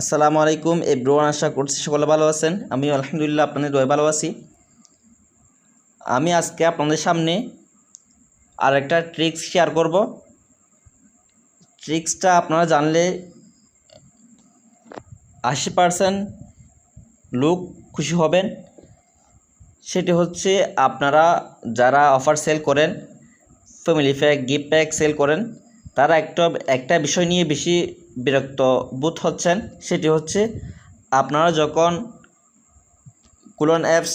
আসসালামু আলাইকুম এভরিওয়ান, আশা করছি সকলে ভালো আছেন। আমি আলহামদুলিল্লাহ আপনাদের দয় ভালো আছি। আমি আজকে আপনাদের সামনে আরেকটা ট্রিক্স শেয়ার করব। ট্রিক্সটা আপনারা জানলে আশি পারসেন্ট লোক খুশি হবেন। সেটি হচ্ছে আপনারা যারা অফার সেল করেন, family pack, gift pack sale করেন তারা একটা একটা বিষয় নিয়ে বেশি বিরক্ত বোধ হচ্ছেন, সেটি হচ্ছে আপনারা যখন কুলন অ্যাপস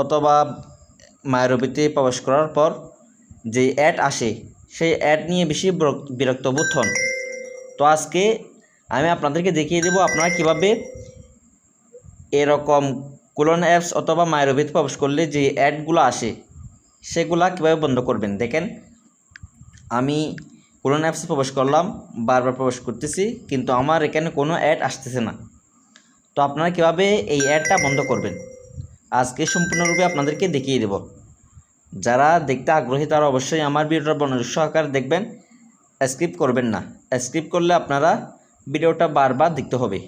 অথবা মায়েরবিতে প্রবেশ করার পর যে অ্যাড আসে, সেই অ্যাড নিয়ে বেশি বিরক্ত বোধ হন। তো আজকে আমি আপনাদেরকে দেখিয়ে দেবো আপনারা কীভাবে এরকম কুলন অ্যাপস অথবা মায়েরবিতে প্রবেশ করলে যে অ্যাডগুলো আসে, সেগুলা কীভাবে বন্ধ করবেন। দেখেন আমি কোরআন অ্যাপসে প্রবেশ করলাম, বারবার প্রবেশ করতেছি, কিন্তু আমার এখানে কোনো অ্যাড আসতেছে না। তো আপনারা কীভাবে এই অ্যাডটা বন্ধ করবেন? আজকে সম্পূর্ণরূপে আপনাদেরকে দেখিয়ে দেব। যারা দেখতে আগ্রহী, তারা অবশ্যই আমার ভিডিওটা মনোযোগ সহকারে দেখবেন। স্কিপ করবেন না। স্কিপ করলে আপনারা ভিডিওটা বারবার দেখতে হবে।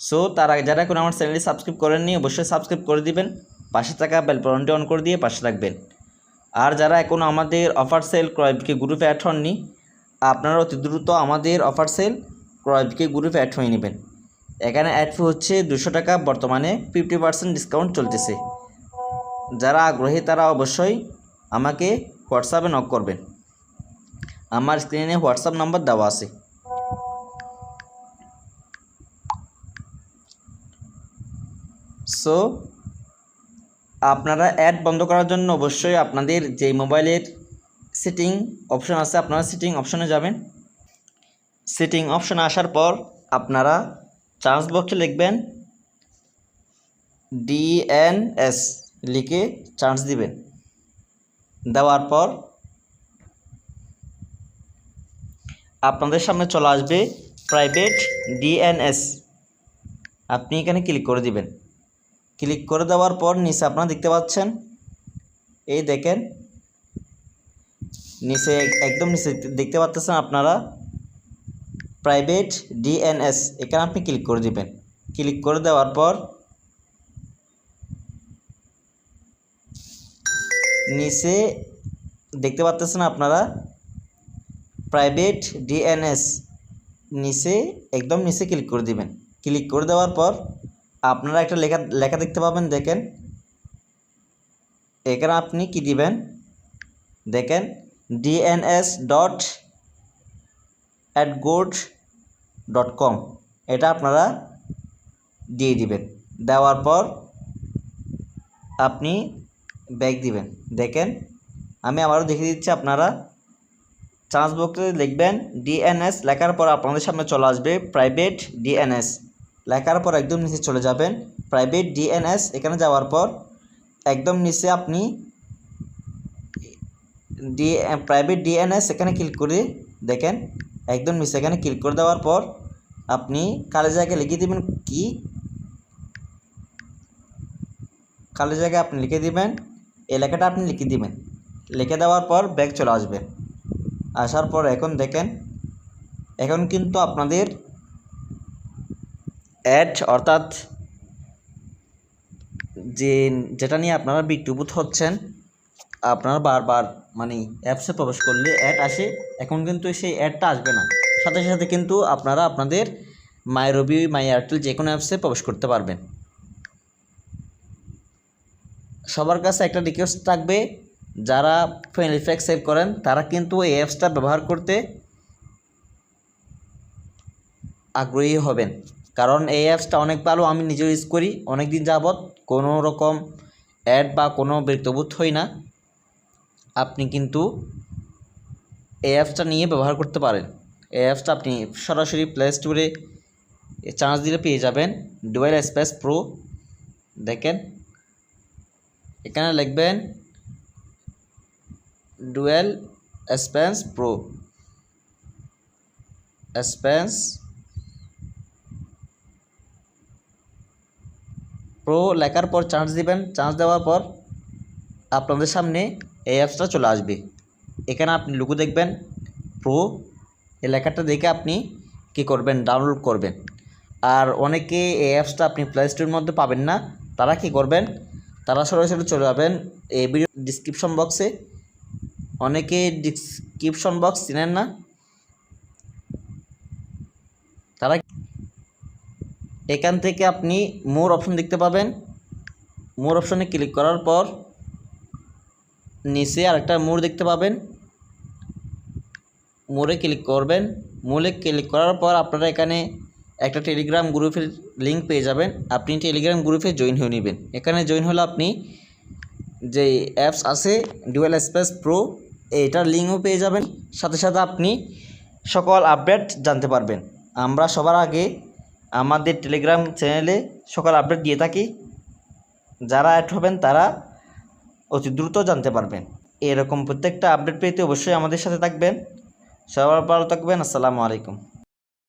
সো তার আগে যারা এখন আমার চ্যানেলটি সাবস্ক্রাইব করেননি, অবশ্যই সাবস্ক্রাইব করে দিবেন। পাশে থাকা বেল বাটনটি অন করে দিয়ে পাশে রাখবেন আর যারা এখনও আমাদের অফার সেল ক্রয় বিক্রি গ্রুপে অ্যাড হননি আপনারা অতি দ্রুত আমাদের অফার সেল ক্রয় বিক্রি গ্রুপে অ্যাড হয়ে নেবেন। এখানে অ্যাড ফি হচ্ছে দুশো টাকা, বর্তমানে ফিফটি পার্সেন্ট ডিসকাউন্ট চলতেছে। যারা আগ্রহী তারা অবশ্যই আমাকে হোয়াটসঅ্যাপে নক করবেন। আমার স্ক্রিনে হোয়াটসঅ্যাপ নাম্বার দেওয়া আছে। সো আপনারা অ্যাড বন্ধ করার জন্য অবশ্যই আপনাদের যে মোবাইলের সেটিং অপশন আছে, আপনারা সেটিং অপশনে যাবেন। সেটিং অপশনে আসার পর আপনারা চার্জ বক্সে লিখবেন ডিএনএস লিখে চার্জ দিবেন। দেওয়ার পর আপনাদের সামনে চলে আসবে প্রাইভেট ডিএনএস আপনি এখানে ক্লিক করে দিবেন। ক্লিক করে দেওয়ার পর নিচে আপনারা দেখতে পাচ্ছেন, এই দেখেন, নিচে এক- একদম নিচে দেখতে পাচ্ছেন আপনারা প্রাইভেট ডিএনএস এখানে আপনি ক্লিক করে দিবেন। ক্লিক করে দেওয়ার পর নিচে দেখতে পাচ্ছেন আপনারা প্রাইভেট ডিএনএস নিচে একদম নিচে ক্লিক করে দিবেন। ক্লিক করে দেওয়ার পর আপনারা একটা লেখা লেখা দেখতে পাবেন, দেখেন। এখানে আপনি কি দিবেন? দেখেন DNS dot AdGuard dot com এটা আপনারা দিয়ে দিবেন। দেওয়ার পর আপনি ব্যাগ দিবেন। দেখেন, আমি আবারও দেখিয়ে দিচ্ছি আপনারা। চান্স বক্সে লিখবেন ডিএনএস লেখার পর আপনাদের সামনে চলে আসবে প্রাইভেট ডিএনএস লেখার পর একদম নিচে চলে যাবেন। প্রাইভেট ডিএনএস এখানে যাওয়ার পর একদম নিচে আপনি ডি প্রাইভেট ডিএনএস এখানে ক্লিক করে দেখেন, একদম নিচে এখানে ক্লিক করে দেওয়ার পর আপনি কালো জায়গায় লিখে দেবেন কি? কালো জায়গায় আপনি লিখে দিবেন, এই লেখাটা আপনি লিখে দিবেন। লিখে দেওয়ার পর ব্যাগ চলে আসবে। আসার পর এখন দেখেন, এখন কিন্তু আপনাদের অ্যাড অর্থাৎ যে, যেটা নিয়ে আপনারা বিক্রিভূত হচ্ছেন, আপনারা বারবার মানে অ্যাপসে প্রবেশ করলে অ্যাড আসে, এখন কিন্তু সেই অ্যাডটা আসবে না। সাথে সাথে কিন্তু আপনারা আপনাদের মাই রবি মাই এয়ারটেল যে কোনো অ্যাপসে প্রবেশ করতে পারবেন। সবার কাছে একটা রিকোয়েস্ট থাকবে, যারা ফ্যামিলি প্যাক সেল করেন, তারা কিন্তু এই অ্যাপসটা ব্যবহার করতে আগ্রহী হবেন। কারণ এই অ্যাপসটা অনেক ভালো, আমি নিজেও ইউজ করি। অনেক দিন যাবৎ কোনো রকম অ্যাড বা কোনো বিরক্তবোধ হই না। আপনি কিন্তু এই অ্যাপসটা নিয়ে ব্যবহার করতে পারেন। এই অ্যাপসটা আপনি সরাসরি প্লে স্টোরে চার্জ দিলে পেয়ে যাবেন। ডুয়েল স্পেস প্রো দেখেন। এখানে লিখবেন dual space pro space pro লেখার পর চার্জ দিবেন। চার্জ দেওয়ার পর আপনাদের সামনে এই অ্যাপসটা চলে আসবে। এখানে আপনি লুকু দেখবেন। প্রো এই লেখাটা দেখে আপনি কী করবেন? ডাউনলোড করবেন। আর অনেকে এই অ্যাপসটা আপনি প্লে স্টোরের মধ্যে পাবেন না। তারা কি করবেন? তারা সরাসরি চলে যাবেন। এই ভিডিও ডিসক্রিপশন বক্সে অনেকে ডিসক্রিপশন বক্স চিনেন না। তারা এখান থেকে আপনি মোর অপশন দেখতে পাবেন। মোর অপশনে ক্লিক করার পর নিচে আরেকটা মোর দেখতে পাবেন। মোড়ে ক্লিক করবেন। মোড়ে ক্লিক করার পর আপনারা এখানে একটা টেলিগ্রাম গ্রুপের লিঙ্ক পেয়ে যাবেন। আপনি টেলিগ্রাম গ্রুপে জয়েন হয়ে নেবেন। এখানে জয়েন হলে আপনি যে অ্যাপস আছে ডুয়েল স্পেস প্রো এইটার লিঙ্কও পেয়ে যাবেন। সাথে সাথে আপনি সকল আপডেট জানতে পারবেন। আমরা সবার আগে আমাদের টেলিগ্রাম চ্যানেলে সকাল আপডেট দিয়ে থাকি। যারা অ্যাড হবেন, তারা অতি দ্রুত জানতে পারবেন। এরকম প্রত্যেকটা আপডেট পেতে অবশ্যই আমাদের সাথে থাকবেন। সবার ভালো থাকবেন। আসসালামু আলাইকুম।